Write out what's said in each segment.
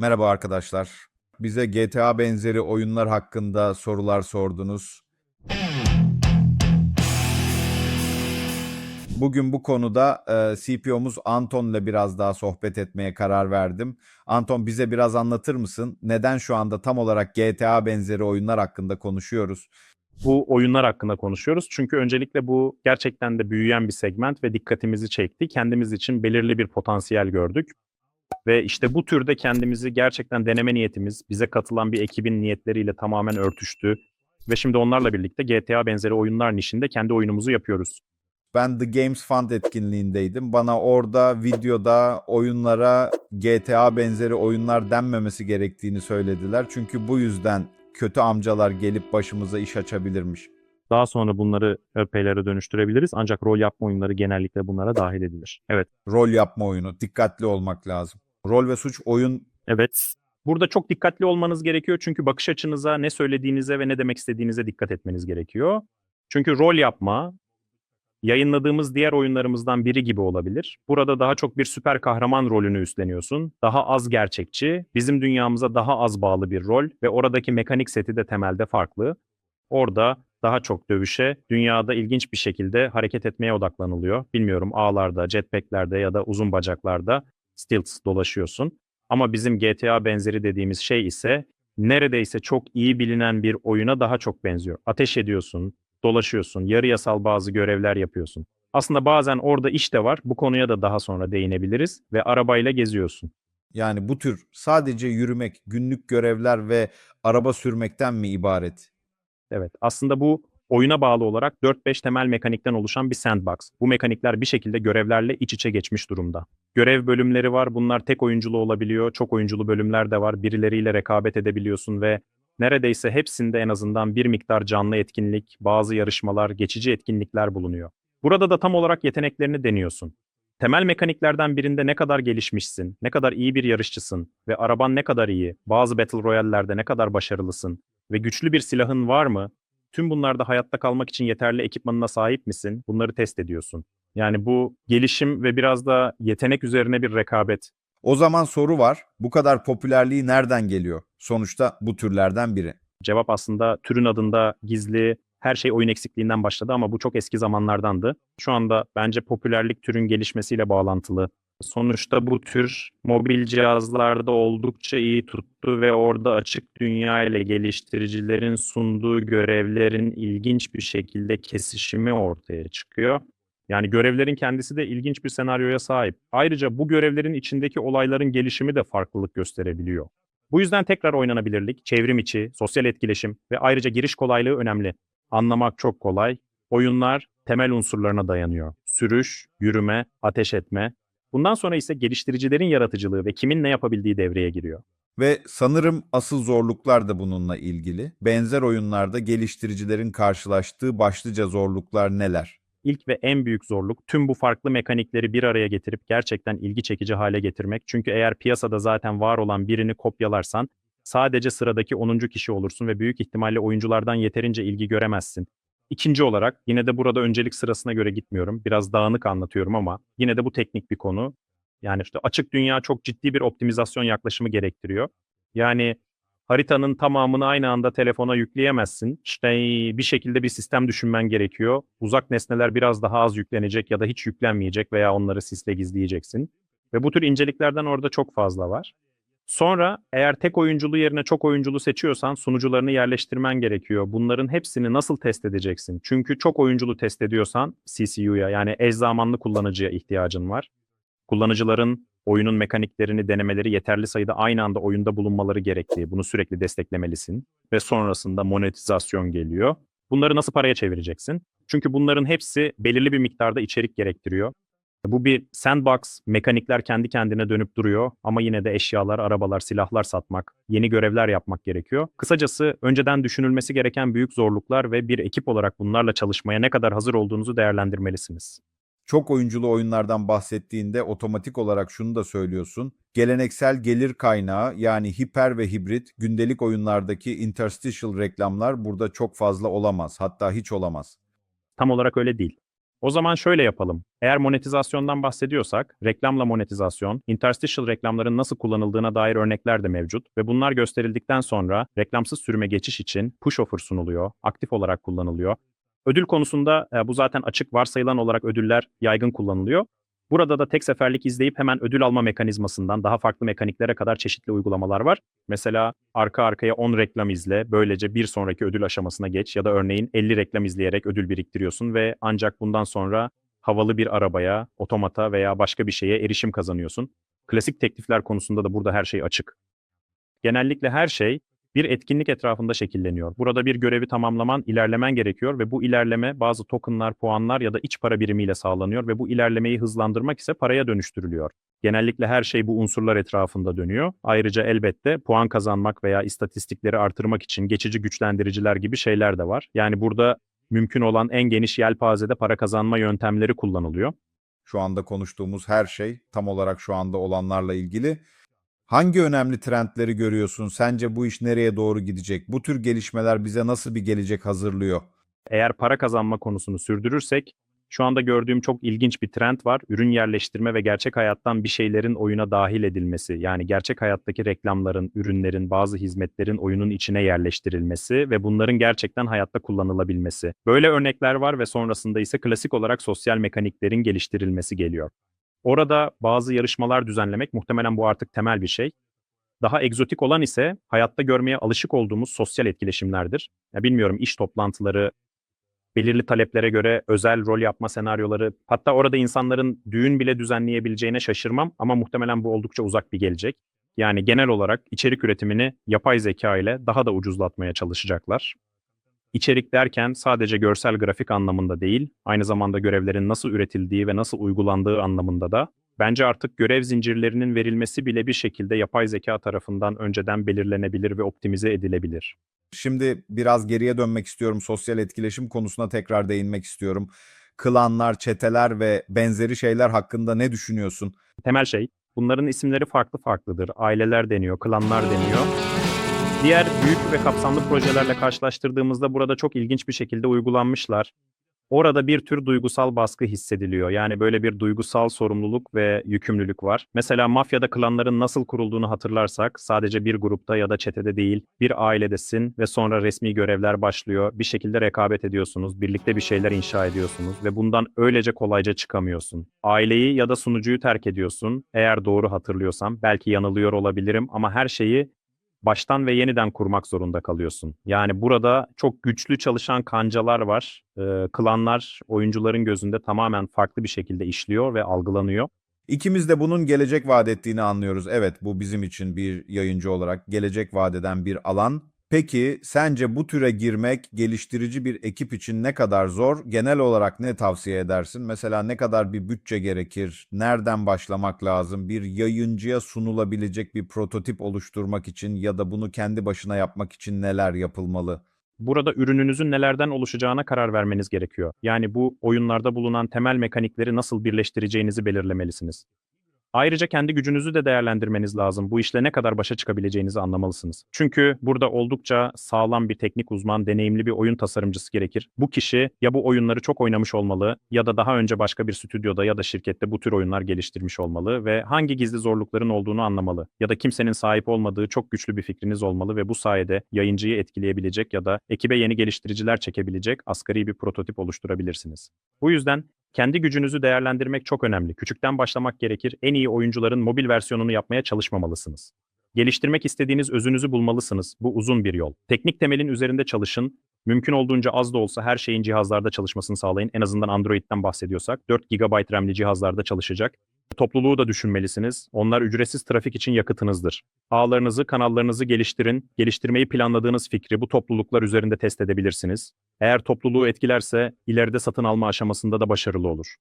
Merhaba arkadaşlar. Bize GTA benzeri oyunlar hakkında sorular sordunuz. Bugün bu konuda e, CPO'muz Anton'la biraz daha sohbet etmeye karar verdim. Anton bize biraz anlatır mısın? Neden şu anda tam olarak GTA benzeri oyunlar hakkında konuşuyoruz? bu oyunlar hakkında konuşuyoruz. Çünkü öncelikle bu gerçekten de büyüyen bir segment ve dikkatimizi çekti. Kendimiz için belirli bir potansiyel gördük. Ve işte bu türde kendimizi gerçekten deneme niyetimiz bize katılan bir ekibin niyetleriyle tamamen örtüştü. Ve şimdi onlarla birlikte GTA benzeri oyunlar nişinde kendi oyunumuzu yapıyoruz. Ben The Games Fund etkinliğindeydim. Bana orada videoda oyunlara GTA benzeri oyunlar denmemesi gerektiğini söylediler. Çünkü bu yüzden kötü amcalar gelip başımıza iş açabilirmiş. Daha sonra bunları ÖP'lere dönüştürebiliriz ancak rol yapma oyunları genellikle bunlara dahil edilir. Evet. Rol yapma oyunu. Dikkatli olmak lazım. Rol ve suç oyun Evet. Burada çok dikkatli olmanız gerekiyor çünkü bakış açınıza, ne söylediğinize ve ne demek istediğinize dikkat etmeniz gerekiyor. Çünkü rol yapma yayınladığımız diğer oyunlarımızdan biri gibi olabilir. Burada daha çok bir süper kahraman rolünü üstleniyorsun. Daha az gerçekçi, bizim dünyamıza daha az bağlı bir rol ve oradaki mekanik seti de temelde farklı. Orada daha çok dövüşe, dünyada ilginç bir şekilde hareket etmeye odaklanılıyor. Bilmiyorum ağlarda, jetpacklerde ya da uzun bacaklarda stilts dolaşıyorsun. Ama bizim GTA benzeri dediğimiz şey ise neredeyse çok iyi bilinen bir oyuna daha çok benziyor. Ateş ediyorsun, dolaşıyorsun, yarı yasal bazı görevler yapıyorsun. Aslında bazen orada iş de var. Bu konuya da daha sonra değinebiliriz ve arabayla geziyorsun. yani bu tür sadece yürümek, günlük görevler ve araba sürmekten mi ibaret? Evet, aslında bu oyuna bağlı olarak 4-5 temel mekanikten oluşan bir sandbox. Bu mekanikler bir şekilde görevlerle iç içe geçmiş durumda. Görev bölümleri var. Bunlar tek oyunculu olabiliyor. Çok oyunculu bölümler de var. Birileriyle rekabet edebiliyorsun ve neredeyse hepsinde en azından bir miktar canlı etkinlik, bazı yarışmalar, geçici etkinlikler bulunuyor. Burada da tam olarak yeteneklerini deniyorsun. Temel mekaniklerden birinde ne kadar gelişmişsin, ne kadar iyi bir yarışçısın ve araban ne kadar iyi, bazı Battle Royale'lerde ne kadar başarılısın ve güçlü bir silahın var mı? Tüm bunlarda hayatta kalmak için yeterli ekipmanına sahip misin? Bunları test ediyorsun. Yani bu gelişim ve biraz da yetenek üzerine bir rekabet. O zaman soru var. Bu kadar popülerliği nereden geliyor? Sonuçta bu türlerden biri. Cevap aslında türün adında gizli, her şey oyun eksikliğinden başladı ama bu çok eski zamanlardandı. Şu anda bence popülerlik türün gelişmesiyle bağlantılı. Sonuçta bu tür mobil cihazlarda oldukça iyi tuttu ve orada açık dünya ile geliştiricilerin sunduğu görevlerin ilginç bir şekilde kesişimi ortaya çıkıyor. Yani görevlerin kendisi de ilginç bir senaryoya sahip. Ayrıca bu görevlerin içindeki olayların gelişimi de farklılık gösterebiliyor. Bu yüzden tekrar oynanabilirlik, çevrim içi, sosyal etkileşim ve ayrıca giriş kolaylığı önemli. Anlamak çok kolay. Oyunlar temel unsurlarına dayanıyor. Sürüş, yürüme, ateş etme. Bundan sonra ise geliştiricilerin yaratıcılığı ve kimin ne yapabildiği devreye giriyor. Ve sanırım asıl zorluklar da bununla ilgili. Benzer oyunlarda geliştiricilerin karşılaştığı başlıca zorluklar neler? İlk ve en büyük zorluk tüm bu farklı mekanikleri bir araya getirip gerçekten ilgi çekici hale getirmek. Çünkü eğer piyasada zaten var olan birini kopyalarsan sadece sıradaki 10. kişi olursun ve büyük ihtimalle oyunculardan yeterince ilgi göremezsin. İkinci olarak yine de burada öncelik sırasına göre gitmiyorum. Biraz dağınık anlatıyorum ama yine de bu teknik bir konu. Yani işte açık dünya çok ciddi bir optimizasyon yaklaşımı gerektiriyor. Yani haritanın tamamını aynı anda telefona yükleyemezsin. İşte bir şekilde bir sistem düşünmen gerekiyor. Uzak nesneler biraz daha az yüklenecek ya da hiç yüklenmeyecek veya onları sisle gizleyeceksin. Ve bu tür inceliklerden orada çok fazla var. Sonra eğer tek oyunculu yerine çok oyunculu seçiyorsan sunucularını yerleştirmen gerekiyor. Bunların hepsini nasıl test edeceksin? Çünkü çok oyunculu test ediyorsan CCU'ya yani eş zamanlı kullanıcıya ihtiyacın var. Kullanıcıların oyunun mekaniklerini denemeleri yeterli sayıda aynı anda oyunda bulunmaları gerektiği. Bunu sürekli desteklemelisin. Ve sonrasında monetizasyon geliyor. Bunları nasıl paraya çevireceksin? Çünkü bunların hepsi belirli bir miktarda içerik gerektiriyor. Bu bir sandbox, mekanikler kendi kendine dönüp duruyor ama yine de eşyalar, arabalar, silahlar satmak, yeni görevler yapmak gerekiyor. Kısacası önceden düşünülmesi gereken büyük zorluklar ve bir ekip olarak bunlarla çalışmaya ne kadar hazır olduğunuzu değerlendirmelisiniz. Çok oyunculu oyunlardan bahsettiğinde otomatik olarak şunu da söylüyorsun. Geleneksel gelir kaynağı yani hiper ve hibrit gündelik oyunlardaki interstitial reklamlar burada çok fazla olamaz. Hatta hiç olamaz. Tam olarak öyle değil. O zaman şöyle yapalım. Eğer monetizasyondan bahsediyorsak, reklamla monetizasyon, interstitial reklamların nasıl kullanıldığına dair örnekler de mevcut ve bunlar gösterildikten sonra reklamsız sürüme geçiş için push offer sunuluyor, aktif olarak kullanılıyor. Ödül konusunda e, bu zaten açık varsayılan olarak ödüller yaygın kullanılıyor. Burada da tek seferlik izleyip hemen ödül alma mekanizmasından daha farklı mekaniklere kadar çeşitli uygulamalar var. Mesela arka arkaya 10 reklam izle, böylece bir sonraki ödül aşamasına geç ya da örneğin 50 reklam izleyerek ödül biriktiriyorsun ve ancak bundan sonra havalı bir arabaya, otomata veya başka bir şeye erişim kazanıyorsun. Klasik teklifler konusunda da burada her şey açık. Genellikle her şey bir etkinlik etrafında şekilleniyor. Burada bir görevi tamamlaman, ilerlemen gerekiyor ve bu ilerleme bazı tokenlar, puanlar ya da iç para birimiyle sağlanıyor ve bu ilerlemeyi hızlandırmak ise paraya dönüştürülüyor. Genellikle her şey bu unsurlar etrafında dönüyor. Ayrıca elbette puan kazanmak veya istatistikleri artırmak için geçici güçlendiriciler gibi şeyler de var. Yani burada mümkün olan en geniş yelpazede para kazanma yöntemleri kullanılıyor. Şu anda konuştuğumuz her şey tam olarak şu anda olanlarla ilgili. Hangi önemli trendleri görüyorsun? Sence bu iş nereye doğru gidecek? Bu tür gelişmeler bize nasıl bir gelecek hazırlıyor? Eğer para kazanma konusunu sürdürürsek, şu anda gördüğüm çok ilginç bir trend var. Ürün yerleştirme ve gerçek hayattan bir şeylerin oyuna dahil edilmesi. Yani gerçek hayattaki reklamların, ürünlerin, bazı hizmetlerin oyunun içine yerleştirilmesi ve bunların gerçekten hayatta kullanılabilmesi. Böyle örnekler var ve sonrasında ise klasik olarak sosyal mekaniklerin geliştirilmesi geliyor. Orada bazı yarışmalar düzenlemek muhtemelen bu artık temel bir şey. Daha egzotik olan ise hayatta görmeye alışık olduğumuz sosyal etkileşimlerdir. Ya bilmiyorum iş toplantıları, belirli taleplere göre özel rol yapma senaryoları, hatta orada insanların düğün bile düzenleyebileceğine şaşırmam ama muhtemelen bu oldukça uzak bir gelecek. Yani genel olarak içerik üretimini yapay zeka ile daha da ucuzlatmaya çalışacaklar. İçerik derken sadece görsel grafik anlamında değil, aynı zamanda görevlerin nasıl üretildiği ve nasıl uygulandığı anlamında da bence artık görev zincirlerinin verilmesi bile bir şekilde yapay zeka tarafından önceden belirlenebilir ve optimize edilebilir. Şimdi biraz geriye dönmek istiyorum. Sosyal etkileşim konusuna tekrar değinmek istiyorum. Klanlar, çeteler ve benzeri şeyler hakkında ne düşünüyorsun? Temel şey, bunların isimleri farklı farklıdır. Aileler deniyor, klanlar deniyor. Diğer büyük ve kapsamlı projelerle karşılaştırdığımızda burada çok ilginç bir şekilde uygulanmışlar. Orada bir tür duygusal baskı hissediliyor. Yani böyle bir duygusal sorumluluk ve yükümlülük var. Mesela mafyada klanların nasıl kurulduğunu hatırlarsak sadece bir grupta ya da çetede değil, bir ailedesin ve sonra resmi görevler başlıyor. Bir şekilde rekabet ediyorsunuz, birlikte bir şeyler inşa ediyorsunuz ve bundan öylece kolayca çıkamıyorsun. Aileyi ya da sunucuyu terk ediyorsun. Eğer doğru hatırlıyorsam, belki yanılıyor olabilirim ama her şeyi baştan ve yeniden kurmak zorunda kalıyorsun. Yani burada çok güçlü çalışan kancalar var. Ee, klanlar oyuncuların gözünde tamamen farklı bir şekilde işliyor ve algılanıyor. İkimiz de bunun gelecek vaat ettiğini anlıyoruz. Evet, bu bizim için bir yayıncı olarak gelecek vaat eden bir alan. Peki sence bu türe girmek geliştirici bir ekip için ne kadar zor? Genel olarak ne tavsiye edersin? Mesela ne kadar bir bütçe gerekir? Nereden başlamak lazım? Bir yayıncıya sunulabilecek bir prototip oluşturmak için ya da bunu kendi başına yapmak için neler yapılmalı? Burada ürününüzün nelerden oluşacağına karar vermeniz gerekiyor. Yani bu oyunlarda bulunan temel mekanikleri nasıl birleştireceğinizi belirlemelisiniz. Ayrıca kendi gücünüzü de değerlendirmeniz lazım. Bu işle ne kadar başa çıkabileceğinizi anlamalısınız. Çünkü burada oldukça sağlam bir teknik uzman, deneyimli bir oyun tasarımcısı gerekir. Bu kişi ya bu oyunları çok oynamış olmalı ya da daha önce başka bir stüdyoda ya da şirkette bu tür oyunlar geliştirmiş olmalı ve hangi gizli zorlukların olduğunu anlamalı. Ya da kimsenin sahip olmadığı çok güçlü bir fikriniz olmalı ve bu sayede yayıncıyı etkileyebilecek ya da ekibe yeni geliştiriciler çekebilecek asgari bir prototip oluşturabilirsiniz. Bu yüzden kendi gücünüzü değerlendirmek çok önemli. Küçükten başlamak gerekir. En iyi oyuncuların mobil versiyonunu yapmaya çalışmamalısınız. Geliştirmek istediğiniz özünüzü bulmalısınız. Bu uzun bir yol. Teknik temelin üzerinde çalışın. Mümkün olduğunca az da olsa her şeyin cihazlarda çalışmasını sağlayın. En azından Android'den bahsediyorsak 4 GB RAM'li cihazlarda çalışacak. Topluluğu da düşünmelisiniz. Onlar ücretsiz trafik için yakıtınızdır. Ağlarınızı, kanallarınızı geliştirin. Geliştirmeyi planladığınız fikri bu topluluklar üzerinde test edebilirsiniz. Eğer topluluğu etkilerse ileride satın alma aşamasında da başarılı olur.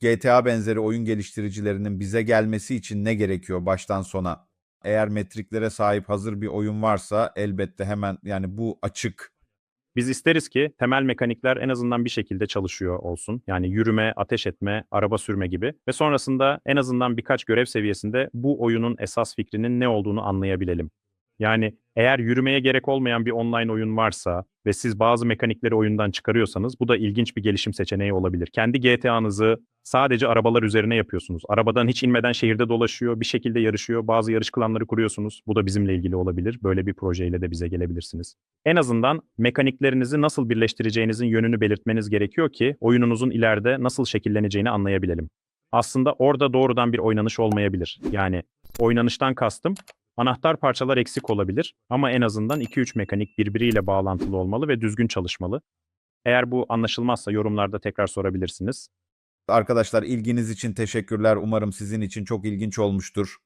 GTA benzeri oyun geliştiricilerinin bize gelmesi için ne gerekiyor baştan sona? Eğer metriklere sahip hazır bir oyun varsa elbette hemen yani bu açık. Biz isteriz ki temel mekanikler en azından bir şekilde çalışıyor olsun. Yani yürüme, ateş etme, araba sürme gibi. Ve sonrasında en azından birkaç görev seviyesinde bu oyunun esas fikrinin ne olduğunu anlayabilelim. Yani eğer yürümeye gerek olmayan bir online oyun varsa ve siz bazı mekanikleri oyundan çıkarıyorsanız bu da ilginç bir gelişim seçeneği olabilir. Kendi GTA'nızı sadece arabalar üzerine yapıyorsunuz. Arabadan hiç inmeden şehirde dolaşıyor, bir şekilde yarışıyor. Bazı yarış klanları kuruyorsunuz. Bu da bizimle ilgili olabilir. Böyle bir projeyle de bize gelebilirsiniz. En azından mekaniklerinizi nasıl birleştireceğinizin yönünü belirtmeniz gerekiyor ki oyununuzun ileride nasıl şekilleneceğini anlayabilelim. Aslında orada doğrudan bir oynanış olmayabilir. Yani oynanıştan kastım anahtar parçalar eksik olabilir ama en azından 2-3 mekanik birbiriyle bağlantılı olmalı ve düzgün çalışmalı. Eğer bu anlaşılmazsa yorumlarda tekrar sorabilirsiniz. Arkadaşlar ilginiz için teşekkürler. Umarım sizin için çok ilginç olmuştur.